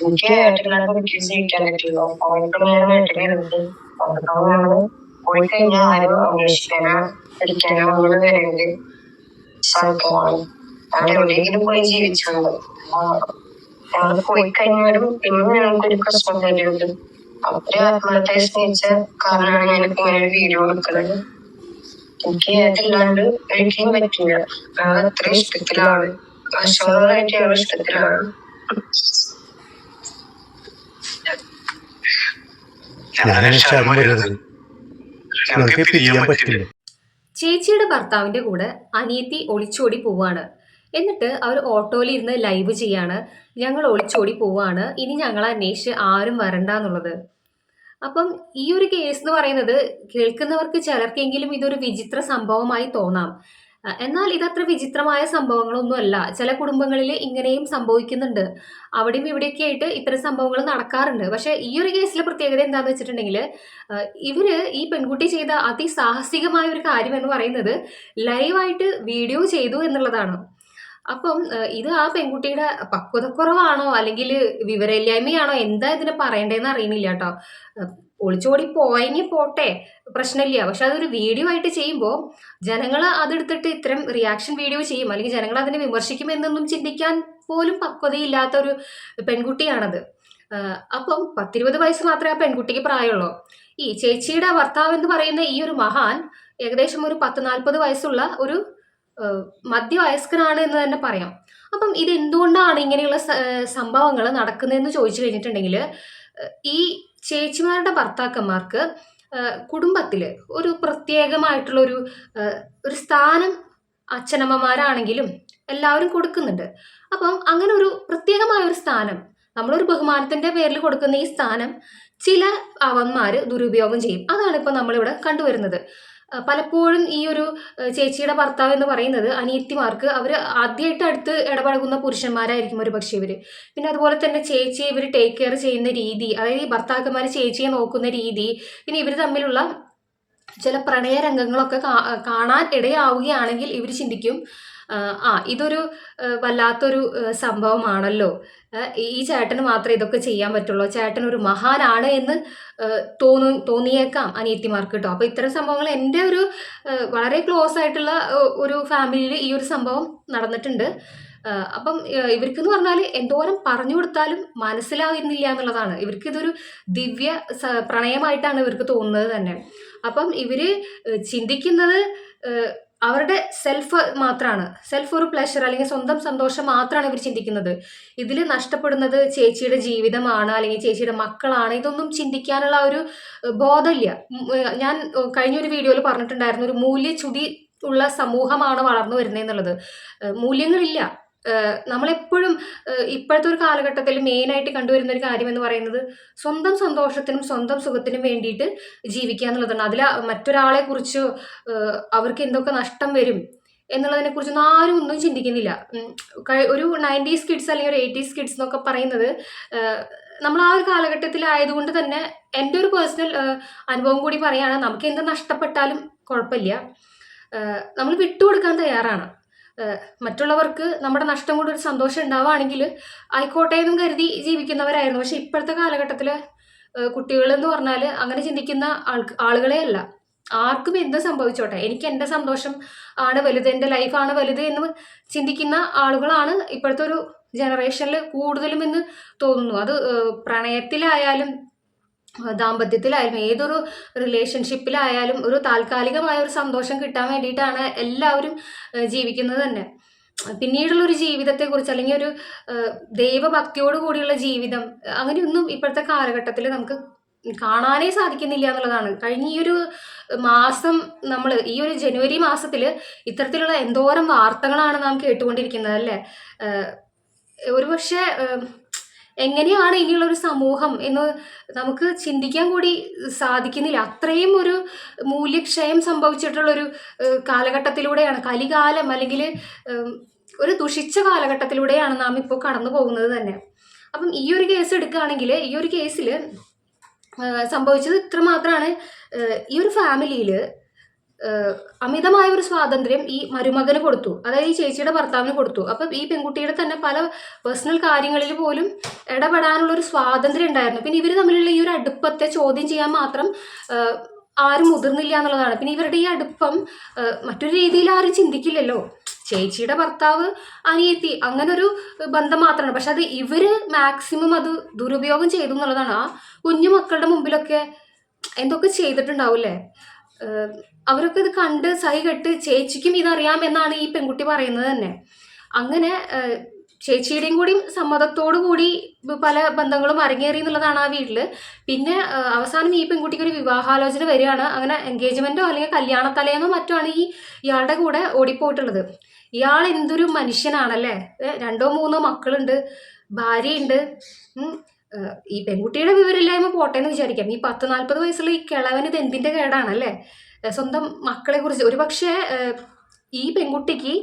എനിക്ക് ഏട്ടനോട് റിക്വസ്റ്റ് ചെയ്യിക്കാൻ പറ്റുള്ളൂ അവർക്ക് ഞാൻ ഏട്ടനുണ്ട് അവർക്ക് പോയി കഴിഞ്ഞാൽ ആരും അന്വേഷിക്കാനോ പഠിക്കാനോ ഒന്നും വരരുത്. സൗഖ്യമാണ്. ഞാൻ എവിടെയെങ്കിലും പോയി ജീവിച്ചുണ്ട് ഞങ്ങൾ പോയി കഴിഞ്ഞാലും പിന്നെ ഞങ്ങൾക്ക് ഒരു പ്രശ്നം തരുന്നുണ്ട് അവരെ ആത്മഹത്യ സ്നേഹിച്ച കാരണമാണ് ഞാനിപ്പോ ഇങ്ങനെ ഒരു വീഡിയോ കൊടുക്കുന്നത് എനിക്ക് അതില്ലാണ്ട് ഒരിക്കലും പറ്റില്ല. ഞങ്ങൾ അത്ര ഇഷ്ടത്തിലാണ്. വർഷങ്ങളായിട്ട് ഞങ്ങൾ ഇഷ്ടത്തിലാണ്. ചേച്ചിയുടെ ഭർത്താവിന്റെ കൂടെ അനിയത്തി ഒളിച്ചോടി പോവാണ്. എന്നിട്ട് അവർ ഓട്ടോയിൽ ഇരുന്ന് ലൈവ് ചെയ്യാണ്. ഞങ്ങൾ ഒളിച്ചോടി പോവാണ്. ഇനി ഞങ്ങൾ അന്വേഷിച്ച് ആരും വരണ്ട എന്നുള്ളത് അപ്പം ഈ ഒരു കേസ് എന്ന് പറയുന്നത് കേൾക്കുന്നവർക്ക് ചിലർക്കെങ്കിലും ഇതൊരു വിചിത്ര സംഭവമായി തോന്നാം. എന്നാൽ ഇതത്ര വിചിത്രമായ സംഭവങ്ങളൊന്നുമല്ല. ചില കുടുംബങ്ങളിൽ ഇങ്ങനെയും സംഭവിക്കുന്നുണ്ട്. അവിടെയും ഇവിടെയൊക്കെ ആയിട്ട് ഇത്തരം സംഭവങ്ങൾ നടക്കാറുണ്ട്. പക്ഷെ ഈ ഒരു കേസിലെ പ്രത്യേകത എന്താന്ന് വെച്ചിട്ടുണ്ടെങ്കിൽ ഇവർ ഈ പെൺകുട്ടി ചെയ്ത അതിസാഹസികമായ ഒരു കാര്യം എന്ന് പറയുന്നത് ലൈവായിട്ട് വീഡിയോ ചെയ്തു എന്നുള്ളതാണ്. അപ്പം ഇത് ആ പെൺകുട്ടിയുടെ പക്വതക്കുറവാണോ? അല്ലെങ്കിൽ വിവരമില്ലായ്മയാണോ? എന്താ ഇതിന് പറയണ്ടേന്ന് അറിയണില്ല കേട്ടോ. ഒളിച്ചോടി പോയെങ്കിൽ പോട്ടെ പ്രശ്നമില്ല. പക്ഷെ അതൊരു വീഡിയോ ആയിട്ട് ചെയ്യുമ്പോൾ ജനങ്ങൾ അതെടുത്തിട്ട് ഇത്തരം റിയാക്ഷൻ വീഡിയോ ചെയ്യും. അല്ലെങ്കിൽ ജനങ്ങൾ അതിനെ വിമർശിക്കും എന്നൊന്നും ചിന്തിക്കാൻ പോലും പക്വതയില്ലാത്ത ഒരു പെൺകുട്ടിയാണത്. അപ്പം പത്തിരുപത് വയസ്സ് മാത്രമേ ആ പെൺകുട്ടിക്ക് പ്രായമുള്ളൂ. ഈ ചേച്ചിയുടെ ഭർത്താവ് എന്ന് പറയുന്ന ഈ ഒരു മഹാൻ ഏകദേശം ഒരു പത്ത് നാൽപ്പത് വയസ്സുള്ള ഒരു മധ്യവയസ്കനാണ് എന്ന് തന്നെ പറയാം. അപ്പം ഇത് എന്തുകൊണ്ടാണ് ഇങ്ങനെയുള്ള സംഭവങ്ങൾ നടക്കുന്നതെന്ന് ചോദിച്ചു കഴിഞ്ഞിട്ടുണ്ടെങ്കിൽ ഈ ചേച്ചിമാരുടെ ഭർത്താക്കന്മാർക്ക് കുടുംബത്തിൽ ഒരു പ്രത്യേകമായിട്ടുള്ള ഒരു ഒരു സ്ഥാനം അച്ഛനമ്മമാരാണെങ്കിലും എല്ലാവരും കൊടുക്കുന്നുണ്ട്. അപ്പം അങ്ങനെ ഒരു പ്രത്യേകമായ ഒരു സ്ഥാനം നമ്മളൊരു ബഹുമാനത്തിന്റെ പേരിൽ കൊടുക്കുന്ന ഈ സ്ഥാനം ചില അവന്മാർ ദുരുപയോഗം ചെയ്യും. അതാണ് ഇപ്പം നമ്മളിവിടെ കണ്ടുവരുന്നത്. പലപ്പോഴും ഈ ഒരു ചേച്ചിയുടെ ഭർത്താവ് എന്ന് പറയുന്നത് അനിയത്തിമാർക്ക് അവർ ആദ്യമായിട്ട് അടുത്ത് ഇടപഴകുന്ന പുരുഷന്മാരായിരിക്കും ഒരു പക്ഷേ ഇവർ പിന്നെ അതുപോലെ തന്നെ ചേച്ചിയെ ഇവർ ടേക്ക് കെയർ ചെയ്യുന്ന രീതി അതായത് ഈ ഭർത്താക്കന്മാർ ചേച്ചിയെ നോക്കുന്ന രീതി പിന്നെ ഇവർ തമ്മിലുള്ള ചില പ്രണയ രംഗങ്ങളൊക്കെ കാണാൻ ഇടയാവുകയാണെങ്കിൽ ഇവർ ചിന്തിക്കും ആ, ഇതൊരു വല്ലാത്തൊരു സംഭവമാണല്ലോ. ഈ ചേട്ടന് മാത്രമേ ഇതൊക്കെ ചെയ്യാൻ പറ്റുള്ളൂ. ചേട്ടൻ ഒരു മഹാനാണ് എന്ന് തോന്നു തോന്നിയേക്കാം അനിയത്തിമാർക്ക് കേട്ടോ അപ്പോൾ ഇത്തരം സംഭവങ്ങൾ എന്റെ ഒരു വളരെ ക്ലോസ് ആയിട്ടുള്ള ഒരു ഫാമിലിയിൽ ഈ ഒരു സംഭവം നടന്നിട്ടുണ്ട്. അപ്പം ഇവർക്ക് ഇവർക്കെന്ന് പറഞ്ഞാൽ എന്തോരം പറഞ്ഞു കൊടുത്താലും മനസ്സിലാകുന്നില്ല എന്നുള്ളതാണ്. ഇവർക്ക് ഇതൊരു ദിവ്യ പ്രണയമായിട്ടാണ് ഇവർക്ക് തോന്നുന്നത് തന്നെ. അപ്പം ഇവർ ചിന്തിക്കുന്നത് അവരുടെ സെൽഫ് മാത്രമാണ് സെൽഫ് ഒരു പ്ലഷർ അല്ലെങ്കിൽ സ്വന്തം സന്തോഷം മാത്രമാണ് ഇവർ ചിന്തിക്കുന്നത്. ഇതിൽ നഷ്ടപ്പെടുന്നത് ചേച്ചിയുടെ ജീവിതമാണ് അല്ലെങ്കിൽ ചേച്ചിയുടെ മക്കളാണ്. ഇതൊന്നും ചിന്തിക്കാനുള്ള ഒരു ബോധമില്ല. ഞാൻ കഴിഞ്ഞൊരു വീഡിയോയിൽ പറഞ്ഞിട്ടുണ്ടായിരുന്നു ഒരു മൂല്യ ചുടി ഉള്ള സമൂഹമാണ് വളർന്നു വരുന്നത് എന്നുള്ളത് മൂല്യങ്ങളില്ല. നമ്മളെപ്പോഴും ഇപ്പോഴത്തെ ഒരു കാലഘട്ടത്തിൽ മെയിനായിട്ട് കണ്ടുവരുന്ന ഒരു കാര്യം എന്ന് പറയുന്നത് സ്വന്തം സന്തോഷത്തിനും സ്വന്തം സുഖത്തിനും വേണ്ടിയിട്ട് ജീവിക്കുക എന്നുള്ളതാണ്. അതിൽ മറ്റൊരാളെ കുറിച്ച് അവർക്ക് എന്തൊക്കെ നഷ്ടം വരും എന്നുള്ളതിനെ കുറിച്ചൊന്നും ആരും ഒന്നും ചിന്തിക്കുന്നില്ല. ഒരു നയന്റീസ് കിഡ്സ് അല്ലെങ്കിൽ ഒരു എയ്റ്റീസ് കിഡ്സ് എന്നൊക്കെ പറയുന്നത് നമ്മൾ ആ ഒരു കാലഘട്ടത്തിൽ ആയതുകൊണ്ട് തന്നെ എന്റെ ഒരു പേഴ്സണൽ അനുഭവം കൂടി പറയുകയാണ് നമുക്ക് എന്ത് നഷ്ടപ്പെട്ടാലും കുഴപ്പമില്ല. നമ്മൾ വിട്ടുകൊടുക്കാൻ തയ്യാറാണ്. മറ്റുള്ളവർക്ക് നമ്മുടെ നഷ്ടം കൊണ്ട് ഒരു സന്തോഷം ഉണ്ടാവുകയാണെങ്കിൽ ആയിക്കോട്ടെ എന്നും കരുതി ജീവിക്കുന്നവരായിരുന്നു. പക്ഷെ ഇപ്പോഴത്തെ കാലഘട്ടത്തിൽ കുട്ടികളെന്ന് പറഞ്ഞാൽ അങ്ങനെ ചിന്തിക്കുന്ന ആൾ ആളുകളെ അല്ല. ആർക്കും എന്ത് സംഭവിച്ചോട്ടെ. എനിക്ക് എന്റെ സന്തോഷം ആണ് വലുത് എന്റെ ലൈഫാണ് വലുത് എന്ന് ചിന്തിക്കുന്ന ആളുകളാണ് ഇപ്പോഴത്തെ ഒരു ജനറേഷനിൽ കൂടുതലും എന്ന് തോന്നുന്നു. അത് പ്രണയത്തിലായാലും ദാമ്പത്യത്തിലായാലും ഏതൊരു റിലേഷൻഷിപ്പിലായാലും ഒരു താൽക്കാലികമായ ഒരു സന്തോഷം കിട്ടാൻ വേണ്ടിയിട്ടാണ് എല്ലാവരും ജീവിക്കുന്നത് തന്നെ. പിന്നീടുള്ള ഒരു ജീവിതത്തെക്കുറിച്ച് അല്ലെങ്കിൽ ഒരു ദൈവഭക്തിയോട് കൂടിയുള്ള ജീവിതം അങ്ങനെയൊന്നും ഇപ്പോഴത്തെ കാലഘട്ടത്തിൽ നമുക്ക് കാണാനേ സാധിക്കുന്നില്ല എന്നുള്ളതാണ്. കഴിഞ്ഞ ഈ ഒരു മാസം നമ്മൾ ഈ ഒരു ജനുവരി മാസത്തിൽ ഇത്തരത്തിലുള്ള എന്തോരം വാർത്തകളാണ് നാം കേട്ടുകൊണ്ടിരിക്കുന്നത് അല്ലേ? ഒരുപക്ഷെ എങ്ങനെയാണ് ഇനിയുള്ള ഒരു സമൂഹം എന്ന് നമുക്ക് ചിന്തിക്കാൻ കൂടി സാധിക്കുന്നില്ല. അത്രയും ഒരു മൂല്യക്ഷയം സംഭവിച്ചിട്ടുള്ള ഒരു കാലഘട്ടത്തിലൂടെയാണ് കലികാലം അല്ലെങ്കിൽ ഒരു ദുഷിച്ച കാലഘട്ടത്തിലൂടെയാണ് നാം ഇപ്പോൾ കടന്നു പോകുന്നത് തന്നെ. അപ്പം ഈ ഒരു കേസ് എടുക്കുകയാണെങ്കിൽ ഈ ഒരു കേസിൽ സംഭവിച്ചത് ഇത്ര മാത്രമാണ് ഈ ഒരു ഫാമിലിയിൽ അമിതമായ ഒരു സ്വാതന്ത്ര്യം ഈ മരുമകന് കൊടുത്തു. അതായത് ഈ ചേച്ചിയുടെ ഭർത്താവിന് കൊടുത്തു. അപ്പം ഈ പെൺകുട്ടിയുടെ തന്നെ പല പേഴ്സണൽ കാര്യങ്ങളിൽ പോലും ഇടപെടാനുള്ള ഒരു സ്വാതന്ത്ര്യം ഉണ്ടായിരുന്നു. പിന്നെ ഇവർ തമ്മിലുള്ള ഈ ഒരു അടുപ്പത്തെ ചോദ്യം ചെയ്യാൻ മാത്രം ആരും മുതിർന്നില്ല എന്നുള്ളതാണ്. പിന്നെ ഇവരുടെ ഈ അടുപ്പം മറ്റൊരു രീതിയിൽ ആരും ചിന്തിക്കില്ലല്ലോ. ചേച്ചിയുടെ ഭർത്താവ് അനിയത്തി അങ്ങനെ ഒരു ബന്ധം മാത്രമാണ്. പക്ഷെ അത് ഇവർ മാക്സിമം അത് ദുരുപയോഗം ചെയ്തു എന്നുള്ളതാണ്. ആ കുഞ്ഞു മക്കളുടെ മുമ്പിലൊക്കെ എന്തൊക്കെ ചെയ്തിട്ടുണ്ടാവില്ലേ? അവരൊക്കെ ഇത് കണ്ട് സഹി കെട്ട് ചേച്ചിക്കും ഇതറിയാം എന്നാണ് ഈ പെൺകുട്ടി പറയുന്നത് തന്നെ. അങ്ങനെ ചേച്ചിയുടെയും കൂടി സമ്മതത്തോടു കൂടി പല ബന്ധങ്ങളും അരങ്ങേറി എന്നുള്ളതാണ് ആ വീട്ടിൽ പിന്നെ അവസാനം ഈ പെൺകുട്ടിക്ക് ഒരു വിവാഹാലോചന വരികയാണ്. അങ്ങനെ എൻഗേജ്മെന്റോ അല്ലെങ്കിൽ കല്യാണ മറ്റോ ആണ് ഈ ഇയാളുടെ കൂടെ ഓടിപ്പോയിട്ടുള്ളത്. ഇയാൾ എന്തൊരു മനുഷ്യനാണല്ലേ? രണ്ടോ മൂന്നോ മക്കളുണ്ട് ഭാര്യയുണ്ട്. ഈ പെൺകുട്ടിയുടെ വിവരമില്ലായ്മ പോട്ടെ എന്ന് വിചാരിക്കാം. ഈ പത്ത് നാൽപ്പത് വയസ്സുള്ള ഈ കിളവന് ഇത് എന്തിന്റെ കേടാണല്ലേ? സ്വന്തം മക്കളെ കുറിച്ച്. ഒരു പക്ഷേ ഈ പെൺകുട്ടിക്ക്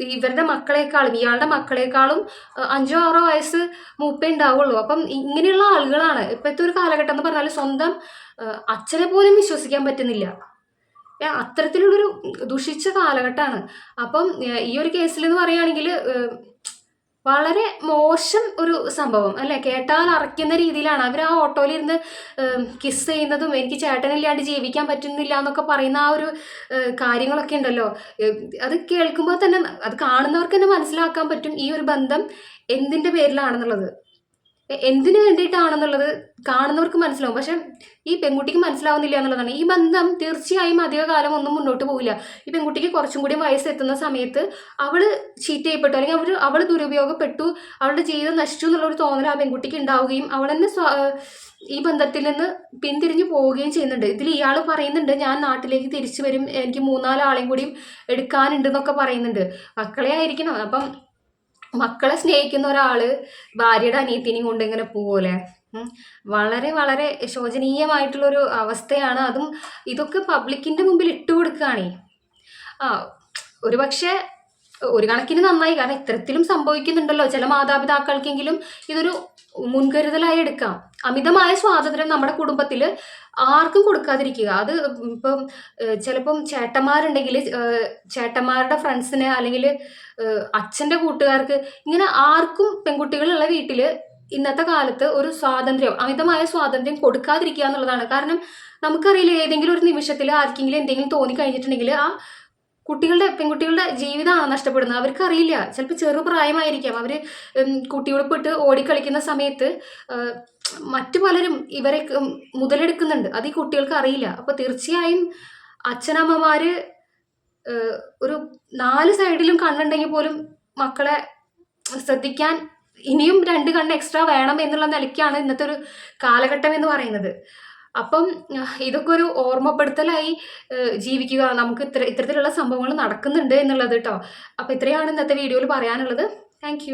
ഇവരുടെ മക്കളെക്കാളും ഇയാളുടെ മക്കളെക്കാളും അഞ്ചോ ആറോ വയസ്സ് മൂപ്പേ ഉണ്ടാവുള്ളൂ. അപ്പം ഇങ്ങനെയുള്ള ആളുകളാണ് ഇപ്പോഴത്തെ ഒരു കാലഘട്ടം എന്ന് പറഞ്ഞാൽ സ്വന്തം അച്ഛനെ പോലും വിശ്വസിക്കാൻ പറ്റുന്നില്ല. അത്തരത്തിലുള്ളൊരു ദുഷിച്ച കാലഘട്ടമാണ് അപ്പം ഈ ഒരു കേസിൽ എന്ന് പറയുകയാണെങ്കിൽ വളരെ മോശം ഒരു സംഭവം അല്ലേ? കേട്ടാൽ അറയ്ക്കുന്ന രീതിയിലാണ്. അവർ ആ ഓട്ടോയിലിരുന്ന് കിസ് ചെയ്യുന്നതും എനിക്ക് ചേട്ടനില്ലാണ്ട് ജീവിക്കാൻ പറ്റുന്നില്ല എന്നൊക്കെ പറയുന്ന ആ ഒരു കാര്യങ്ങളൊക്കെ ഉണ്ടല്ലോ. അത് കേൾക്കുമ്പോൾ തന്നെ അത് കാണുന്നവർക്ക് തന്നെ മനസ്സിലാക്കാൻ പറ്റും ഈ ഒരു ബന്ധം എന്തിന്റെ പേരിലാണെന്നുള്ളത്. എന്തിനു വേണ്ടിയിട്ടാണെന്നുള്ളത് കാണുന്നവർക്ക് മനസ്സിലാവും. പക്ഷെ ഈ പെൺകുട്ടിക്ക് മനസ്സിലാവുന്നില്ല എന്നുള്ളതാണ്. ഈ ബന്ധം തീർച്ചയായും അധികകാലം ഒന്നും മുന്നോട്ട് പോകില്ല ഈ പെൺകുട്ടിക്ക് കുറച്ചും കൂടി വയസ്സെത്തുന്ന സമയത്ത് അവൾ ചീറ്റ് ചെയ്യപ്പെട്ടു അല്ലെങ്കിൽ അവർ അവൾ ദുരുപയോഗപ്പെട്ടു അവളുടെ ജീവിതം നശിച്ചു എന്നുള്ള ഒരു തോന്നൽ ആ പെൺകുട്ടിക്ക് ഉണ്ടാവുകയും അവൾ തന്നെ ഈ ബന്ധത്തിൽ നിന്ന് പിന്തിരിഞ്ഞു പോവുകയും ചെയ്യുന്നുണ്ട്. ഇതിൽ ഇയാൾ പറയുന്നുണ്ട് ഞാൻ നാട്ടിലേക്ക് തിരിച്ചു വരും. എനിക്ക് മൂന്നാലാളെയും കൂടിയും എടുക്കാനുണ്ട് എന്നൊക്കെ പറയുന്നുണ്ട്. മക്കളെ ആയിരിക്കണം. അപ്പം മക്കളെ സ്നേഹിക്കുന്ന ഒരാൾ ഭാര്യയുടെ അനിയത്തിനെയും കൊണ്ട് ഇങ്ങനെ വളരെ വളരെ വളരെ ശോചനീയമായിട്ടുള്ളൊരു അവസ്ഥയാണ്. അതും ഇതൊക്കെ പബ്ലിക്കിന്റെ മുമ്പിൽ ഇട്ടുകൊടുക്കുകയാണേ ആ ഒരു പക്ഷേ ഒരു കണക്കിന് നന്നായി. കാരണം ഇത്തരത്തിലും സംഭവിക്കുന്നുണ്ടല്ലോ. ചില മാതാപിതാക്കൾക്കെങ്കിലും ഇതൊരു മുൻകരുതലായി എടുക്കാം. അമിതമായ സ്വാതന്ത്ര്യം നമ്മുടെ കുടുംബത്തിൽ ആർക്കും കൊടുക്കാതിരിക്കുക. അത് ഇപ്പം ചിലപ്പം ചേട്ടന്മാരുണ്ടെങ്കിൽ ചേട്ടന്മാരുടെ ഫ്രണ്ട്സിന് അല്ലെങ്കിൽ അച്ഛന്റെ കൂട്ടുകാർക്ക് ഇങ്ങനെ ആർക്കും പെൺകുട്ടികളുള്ള വീട്ടിൽ ഇന്നത്തെ കാലത്ത് ഒരു സ്വാതന്ത്ര്യം അമിതമായ സ്വാതന്ത്ര്യം കൊടുക്കാതിരിക്കുക എന്നുള്ളതാണ്. കാരണം നമുക്കറിയില്ല ഏതെങ്കിലും ഒരു നിമിഷത്തിൽ ആർക്കെങ്കിലും എന്തെങ്കിലും തോന്നി കഴിഞ്ഞിട്ടുണ്ടെങ്കിൽ ആ കുട്ടികളുടെ പെൺകുട്ടികളുടെ ജീവിതമാണ് നഷ്ടപ്പെടുന്നത്. അവർക്കറിയില്ല. ചിലപ്പോൾ ചെറുപ്രായമായിരിക്കാം അവർ കുട്ടിയുടുപ്പിട്ട് ഓടിക്കളിക്കുന്ന സമയത്ത് മറ്റു പലരും ഇവരെ മുതലെടുക്കുന്നുണ്ട്. അത് ഈ കുട്ടികൾക്ക് അറിയില്ല. അപ്പോൾ തീർച്ചയായും അച്ഛനമ്മമാർ ഒരു നാല് സൈഡിലും കണ്ണുണ്ടെങ്കിൽ പോലും മക്കളെ ശ്രദ്ധിക്കാൻ ഇനിയും രണ്ട് കണ്ണ് എക്സ്ട്രാ വേണം എന്നുള്ള നിലയ്ക്കാണ് ഇന്നത്തെ ഒരു കാലഘട്ടം എന്ന് പറയുന്നത്. അപ്പം ഇതൊക്കെ ഒരു ഓർമ്മപ്പെടുത്തലായി ജീവിക്കുക. നമുക്ക് ഇത്ര ഇത്തരത്തിലുള്ള സംഭവങ്ങൾ നടക്കുന്നുണ്ട് എന്നുള്ളത് കേട്ടോ അപ്പം ഇത്രയാണ് ഇന്നത്തെ വീഡിയോയിൽ പറയാനുള്ളത്. താങ്ക്